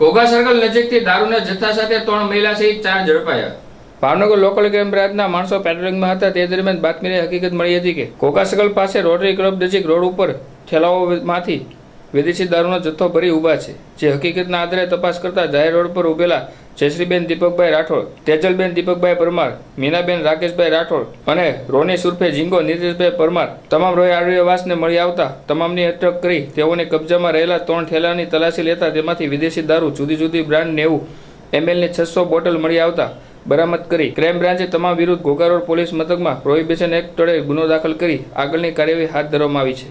Ghogha circle નજીકથી દારૂના જથ્થા સાથે ત્રણ મહિલા સહિત ચાર ઝડપાયા. ભાવનગર લોકલ ક્રાઇમ બ્રાન્ચના માણસો પેટ્રોલિંગમાં હતા, તે દરમિયાન બાતમીને હકીકત મળી હતી કે ઘોઘા સર્કલ પાસે રોટરી ક્લબ નજીક રોડ ઉપર ઠેલાઓમાંથી વિદેશી દારૂનો જથ્થો ભરી ઊભા છે, જે હકીકતના આધારે તપાસ કરતા જાહેર રોડ પર ઉભેલા જયશ્રીબેન દીપકભાઈ રાઠોડ, તેજલબેન દીપકભાઈ પરમાર, મીનાબેન રાકેશભાઈ રાઠોડ અને રોની સુરફે જીંગો નીતિશભાઈ પરમાર તમામ રોય આડવાસને મળી આવતા તમામની અટક કરી તેઓને કબજામાં રહેલા ત્રણ ઠેલાની તલાશી લેતા તેમાંથી વિદેશી દારૂ, જુદી જુદી બ્રાન્ડ નેવું એમએલની છસો બોટલ મળી આવતા બરામદ કરી. ક્રાઇમ બ્રાન્ચે તમામ વિરુદ્ધ ઘોઘા રોડ પોલીસ મથકમાં પ્રોહિબિશન એક્ટ તળે ગુનો દાખલ કરી આગળની કાર્યવાહી હાથ ધરવામાં આવી છે.